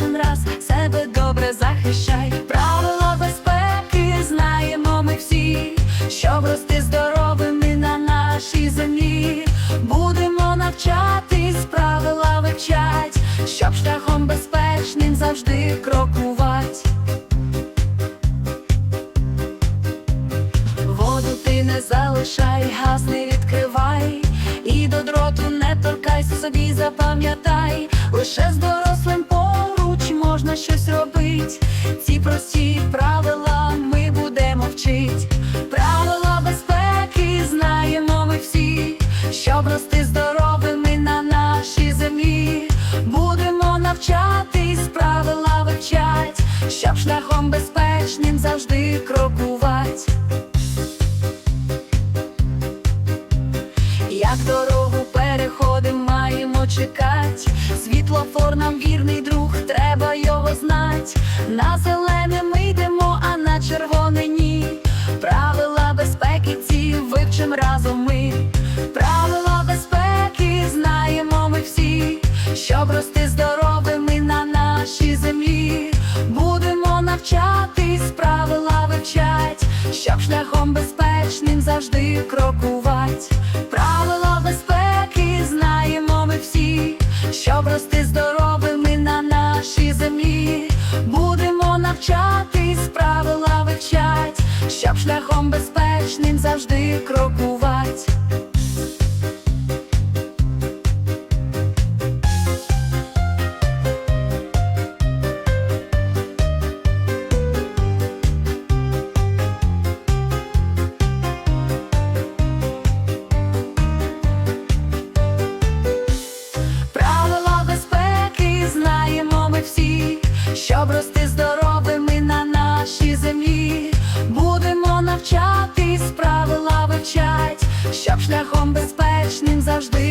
кожен раз себе добре захищай. Правила безпеки знаємо ми всі, щоб рости здоровими на нашій землі. Будемо навчатись, правила вивчать, щоб шляхом безпечним завжди крокувати. Воду ти не залишай, газ не відкривай, і до дроту не торкайся собі, запам'ятай, лише з дорослим Прості правила ми будемо вчить. Правила безпеки знаємо ми всі, щоб рости здоровими на нашій землі. Будемо навчатись, правила вивчать, щоб шляхом безпечним завжди крокувати. Як маємо чекать. Світлофор нам вірний друг, треба його знать. На зелене ми йдемо, а на червоне ні. Правила безпеки ці вивчим разом ми. Правила безпеки знаємо ми всі, щоб рости здоровими на нашій землі. Будемо навчатись, правила вивчать, щоб шляхом безпечним завжди крокувати. Правила щоб рости здоровими на нашій землі. Будемо навчатись, правила вивчать, щоб шляхом безпечним завжди крокувати. Щоб рости здоровими на нашій землі. Будемо навчатись, правила вивчать, щоб шляхом безпечним завжди